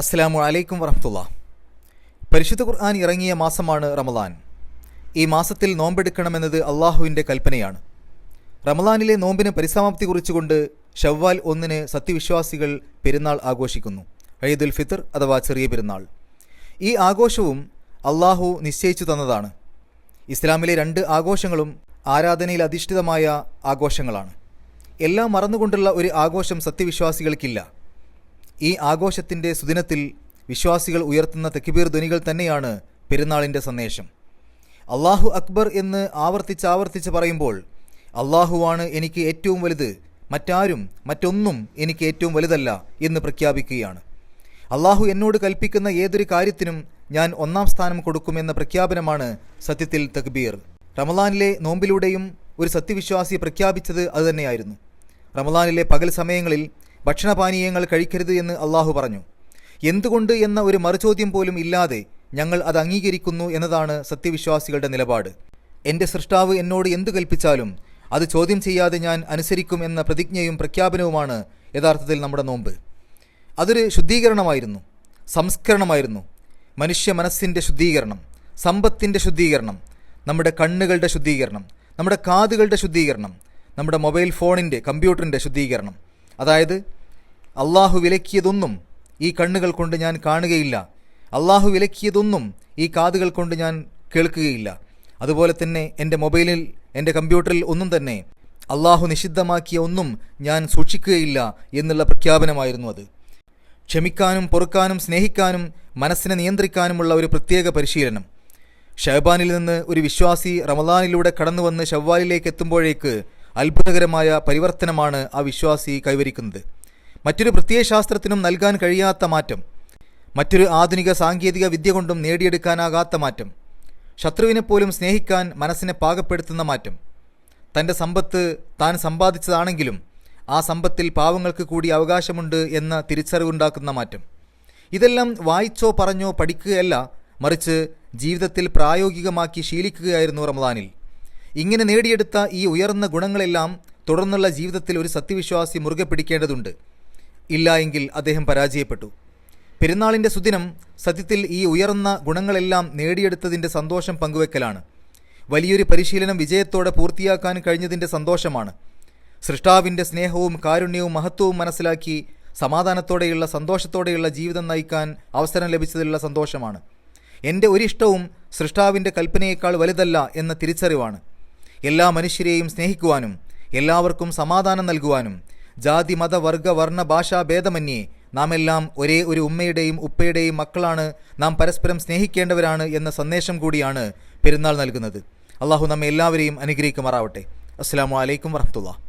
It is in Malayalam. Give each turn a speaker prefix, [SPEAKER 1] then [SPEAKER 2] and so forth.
[SPEAKER 1] അസ്സലാമു അലൈക്കും വറഹത്തുള്ള പരിശുദ്ധ ഖുർആൻ ഇറങ്ങിയ മാസമാണ് റമദാൻ. ഈ മാസത്തിൽ നോമ്പെടുക്കണമെന്നത് അള്ളാഹുവിന്റെ കൽപ്പനയാണ്. റമദാനിലെ നോമ്പിന് പരിസമാപ്തി കുറിച്ചുകൊണ്ട് ഷവ്വാൽ ഒന്നിന് സത്യവിശ്വാസികൾ പെരുന്നാൾ ആഘോഷിക്കുന്നു. ഐദുൽ ഫിത്തർ അഥവാ ചെറിയ പെരുന്നാൾ. ഈ ആഘോഷവും അള്ളാഹു നിശ്ചയിച്ചു തന്നതാണ്. ഇസ്ലാമിലെ രണ്ട് ആഘോഷങ്ങളും ആരാധനയിൽ അധിഷ്ഠിതമായ ആഘോഷങ്ങളാണ്. എല്ലാം മറന്നുകൊണ്ടുള്ള ഒരു ആഘോഷം സത്യവിശ്വാസികൾക്കില്ല. ഈ ആഘോഷത്തിന്റെ സുദിനത്തിൽ വിശ്വാസികൾ ഉയർത്തുന്ന തെക്കിബീർ ധ്വനികൾ തന്നെയാണ് പെരുന്നാളിന്റെ സന്ദേശം. അള്ളാഹു അക്ബർ എന്ന് ആവർത്തിച്ചാവർത്തിച്ച് ആവർത്തിച്ച് പറയുമ്പോൾ അള്ളാഹുവാണ് എനിക്ക് ഏറ്റവും വലുത് മറ്റാരും മറ്റൊന്നും എനിക്ക് ഏറ്റവും വലുതല്ല എന്ന് പ്രഖ്യാപിക്കുകയാണ്. അള്ളാഹു എന്നോട് കൽപ്പിക്കുന്ന ഏതൊരു കാര്യത്തിനും ഞാൻ ഒന്നാം സ്ഥാനം കൊടുക്കുമെന്ന പ്രഖ്യാപനമാണ് സത്യത്തിൽ തക്ബീർ റമലാനിലെ നോമ്പിലൂടെയും ഒരു സത്യവിശ്വാസി പ്രഖ്യാപിച്ചത് അതുതന്നെയായിരുന്നു റമലാനിലെ പകൽ സമയങ്ങളിൽ ഭക്ഷണപാനീയങ്ങൾ കഴിക്കരുത് എന്ന് അള്ളാഹു പറഞ്ഞു. എന്തുകൊണ്ട് എന്ന ഒരു മറുചോദ്യം പോലും ഇല്ലാതെ ഞങ്ങൾ അത് അംഗീകരിക്കുന്നു എന്നതാണ് സത്യവിശ്വാസികളുടെ നിലപാട്. എന്റെ സൃഷ്ടാവ് എന്നോട് എന്തു കൽപ്പിച്ചാലും അത് ചോദ്യം ചെയ്യാതെ ഞാൻ അനുസരിക്കും എന്ന പ്രതിജ്ഞയും പ്രഖ്യാപനവുമാണ് യഥാർത്ഥത്തിൽ നമ്മുടെ നോമ്പ്. അതൊരു ശുദ്ധീകരണമായിരുന്നു. സംസ്കരണമായിരുന്നു. മനുഷ്യ മനസ്സിന്റെ ശുദ്ധീകരണം സമ്പത്തിന്റെ ശുദ്ധീകരണം നമ്മുടെ കണ്ണുകളുടെ ശുദ്ധീകരണം നമ്മുടെ കാതുകളുടെ ശുദ്ധീകരണം നമ്മുടെ മൊബൈൽ ഫോണിന്റെ കമ്പ്യൂട്ടറിന്റെ ശുദ്ധീകരണം അതായത് അള്ളാഹു വിലക്കിയതൊന്നും ഈ കണ്ണുകൾ കൊണ്ട് ഞാൻ കാണുകയില്ല. അള്ളാഹു വിലക്കിയതൊന്നും ഈ കാതുകൾ കൊണ്ട് ഞാൻ കേൾക്കുകയില്ല. അതുപോലെ തന്നെ എന്റെ മൊബൈലിൽ എന്റെ കമ്പ്യൂട്ടറിൽ ഒന്നും തന്നെ അള്ളാഹു നിഷിദ്ധമാക്കിയ ഒന്നും ഞാൻ സൂക്ഷിക്കുകയില്ല എന്നുള്ള പ്രഖ്യാപനമായിരുന്നു അത്. ക്ഷമിക്കാനും പൊറുക്കാനും സ്നേഹിക്കാനും മനസ്സിനെ നിയന്ത്രിക്കാനുമുള്ള ഒരു പ്രത്യേക പരിശീലനം. ഷഹബാനിൽ നിന്ന് ഒരു വിശ്വാസി റമദാനിലൂടെ കടന്നു വന്ന് ഷവ്വാലിലേക്ക് എത്തുമ്പോഴേക്ക് അത്ഭുതകരമായ പരിവർത്തനമാണ് ആ വിശ്വാസി കൈവരിക്കുന്നത്. മറ്റൊരു പ്രത്യയശാസ്ത്രത്തിനും നൽകാൻ കഴിയാത്ത മാറ്റം. മറ്റൊരു ആധുനിക സാങ്കേതിക വിദ്യ കൊണ്ടും നേടിയെടുക്കാനാകാത്ത മാറ്റം. ശത്രുവിനെ പോലും സ്നേഹിക്കാൻ മനസ്സിനെ പാകപ്പെടുത്തുന്ന മാറ്റം. തന്റെ സമ്പത്ത് താൻ സമ്പാദിച്ചതാണെങ്കിലും ആ സമ്പത്തിൽ പാവങ്ങൾക്ക് കൂടി അവകാശമുണ്ട് എന്ന തിരിച്ചറിവുണ്ടാക്കുന്ന മാറ്റം. ഇതെല്ലാം വായിച്ചോ പറഞ്ഞോ പഠിക്കുകയല്ല മറിച്ച് ജീവിതത്തിൽ പ്രായോഗികമാക്കി ശീലിക്കുകയായിരുന്നു റമദാനിൽ. ഇങ്ങനെ നേടിയെടുത്ത ഈ ഉയർന്ന ഗുണങ്ങളെല്ലാം തുടർന്നുള്ള ജീവിതത്തിൽ ഒരു സത്യവിശ്വാസി മുറുകെ പിടിക്കേണ്ടതുണ്ട്. ഇല്ല എങ്കിൽ അദ്ദേഹം പരാജയപ്പെട്ടു. പെരുന്നാളിന്റെ സുദിനം സത്യത്തിൽ ഈ ഉയർന്ന ഗുണങ്ങളെല്ലാം നേടിയെടുത്തതിന്റെ സന്തോഷം പങ്കുവെക്കലാണ്. വലിയൊരു പരിശീലനം വിജയത്തോടെ പൂർത്തിയാക്കാൻ കഴിഞ്ഞതിന്റെ സന്തോഷമാണ്. സൃഷ്ടാവിന്റെ സ്നേഹവും കാരുണ്യവും മഹത്വവും മനസ്സിലാക്കി സമാധാനത്തോടെയുള്ള സന്തോഷത്തോടെയുള്ള ജീവിതം നയിക്കാൻ അവസരം ലഭിച്ചതിലുള്ള സന്തോഷമാണ്. എന്റെ ഒരിഷ്ടവും സൃഷ്ടാവിന്റെ കൽപ്പനയേക്കാൾ വലുതല്ല എന്ന തിരിച്ചറിവാണ്. എല്ലാ മനുഷ്യരെയും സ്നേഹിക്കുവാനും എല്ലാവർക്കും സമാധാനം നൽകുവാനും ജാതി മത വർഗ വർണ ഭാഷാ ഭേദമന്യേ നാം എല്ലാം ഒരേ ഒരു ഉമ്മയുടെയും ഉപ്പയുടെയും മക്കളാണ്. നാം പരസ്പരം സ്നേഹിക്കേണ്ടവരാണ് എന്ന സന്ദേശം കൂടിയാണ് പെരുന്നാൾ നൽകുന്നത്. അള്ളാഹു നമ്മെ എല്ലാവരെയും അനുഗ്രഹിക്കുമാറാവട്ടെ. അസ്സാം വലൈക്കും വർഹമത്തുള്ള